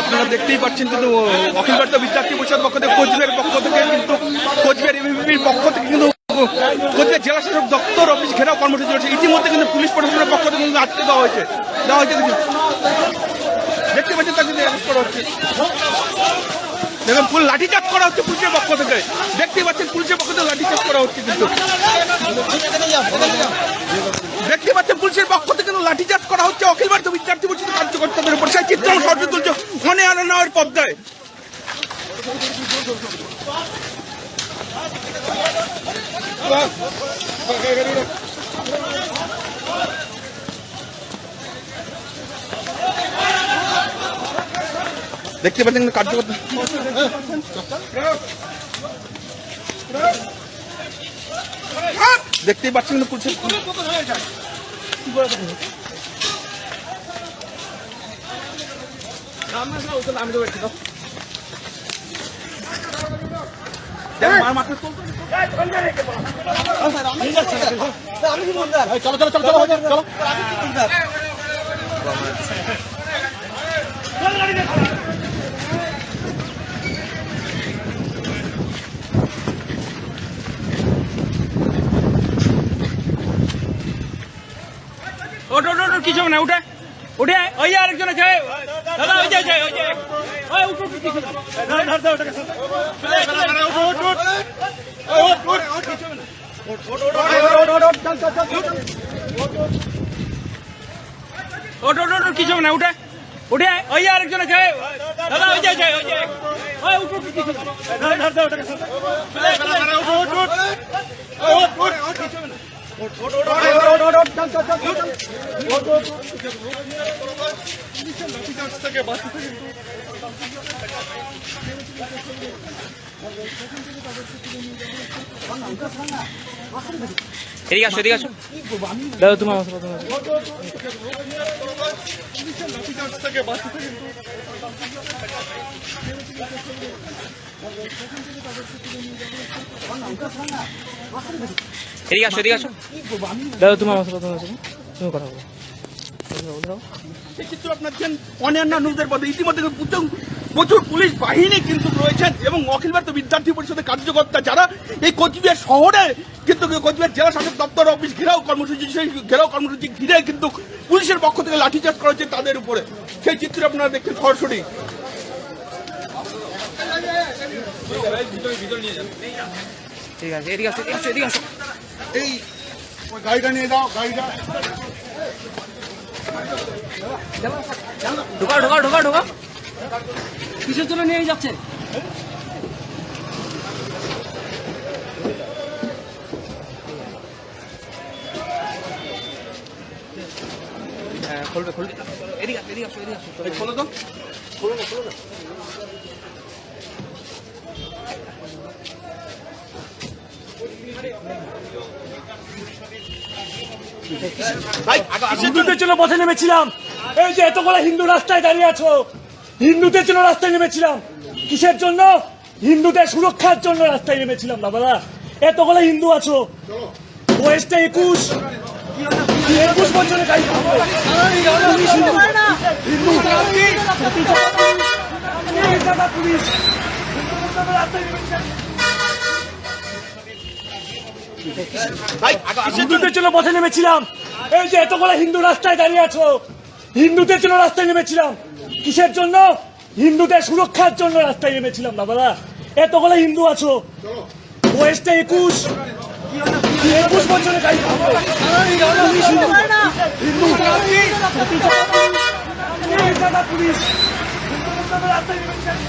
আপনারা দেখতেই পাচ্ছেন কিন্তু অখিল ভারতীয় বিদ্যার্থী পরিষদ পক্ষ থেকে, কোচবিহারের পক্ষ থেকে কিন্তু, কোচবিহার এবিপির পক্ষ থেকে কিন্তু, কোচবিহার জেলা শাসক দপ্তর অফিস ঘেরাও কর্মসূচি চলছে ইতিমধ্যে কিন্তু পুলিশ প্রশাসনের পক্ষ থেকে কিন্তু আটকে দেওয়া হয়েছে দেওয়া হয়েছে। দেখতে পাচ্ছেন তাকে অ্যারেস্ট করা হচ্ছে। দেখুন লাঠিচার্জ করা হচ্ছে পুলিশের পক্ষ থেকে। দেখতেই পাচ্ছেন, পুলিশের পক্ষ থেকে লাঠিচার্জ করা হচ্ছে কিন্তু। দেখতে পাচ্ছেন, পুলিশের পক্ষ থেকে লাঠিচার্জ করা হচ্ছে। অখিল ভারতীয় বিদ্যার্থী পরিষদ কার্যকর্তাদের উপর সেই চিত্র সর্য তুলছে মনে আনা নেওয়ার পদ্মায়। দেখতে পাচ্ছেন কিন্তু কার্যকর্তা দেখতেই পাচ্ছেন পুলিশের। চলো। চলো চলো চলো চলো ওঠ ওঠ ওঠ কিছু না উঠে। উঠে ওই আরেকজন আছে। দাদা ওই যে ওই যে, ওই যে। ওই উঠ উঠ কিছু হবে না। ওঠ ওঠ ওঠ কিছু না উঠে। উঠে ওই আরেকজন আছে। দাদা ওই যে ওই যে, ওই যে। ওই উঠ উঠ কিছু হবে না। এদিকে আসো এদিকে আসো। দাদা তোমার আমার সাথে এদিকে আসো এদিকে আসো। দাদা তুমি কথা বলো। ইতিমধ্যে প্রচুর পুলিশ বাহিনী কিন্তু রয়েছেন এবং বিদ্যার্থী পরিষদের কার্যকর্তা যারা এই কোচবিহার শহরে কিন্তু কোচবিহার দপ্তর অফিস ঘেরাও কর্মসূচি, সেই ঘেরাও কর্মসূচি কিন্তু পুলিশের পক্ষ থেকে লাঠিচার্জ করা হচ্ছে তাদের উপরে। সেই চিত্র আপনারা দেখছেন সরাসরি। ঠিক আছে এদিকে আসো এদিকে আসো এদিকে আসো। এই ওই গাড়িটা নিয়ে যাও গাড়িটা। ঢোকাও ঢোকাও ঢোকাও ঢোকাও। কিসের জন্য নিয়ে যাচ্ছে হ্যাঁ খুলবে খুলবে। এদিকে এদিকে আসো এদিকে আসো। খোলো তো। ভাই কিসের জন্য- হিন্দুদের জন্য পথে নেমেছিলাম। এই যে এতগুলো হিন্দু রাস্তায় দাঁড়িয়ে আছো, হিন্দুদের জন্য রাস্তায় নেমেছিলাম। কিসের জন্য? হিন্দুদের সুরক্ষার জন্য রাস্তায় নেমেছিলাম বাবারা এতগুলো হিন্দু আছো। বয়সটা একুশ। একুশ হিন্দু। হিন্দুদের জন্য পথে নেমেছিলাম। এই যে এতগুলো হিন্দু রাস্তায় দাঁড়িয়ে আছো, হিন্দুদের জন্য রাস্তায় নেমেছিলাম। কিসের জন্য? হিন্দুদের সুরক্ষার জন্য রাস্তায় নেমেছিলাম, বাবারা। এতগুলো হিন্দু আছো। বয়সটা একুশ একুশ বছরের রাস্তায় নেমেছিলাম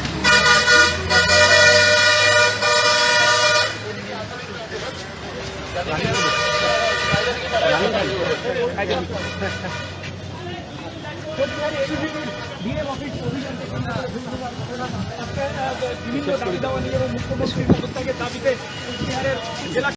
বিভিন্ন দাবি দাওয়া নিয়ে এবং মুখ্যমন্ত্রীর পদত্যাগের দাবিতে কোচবিহারের জেলা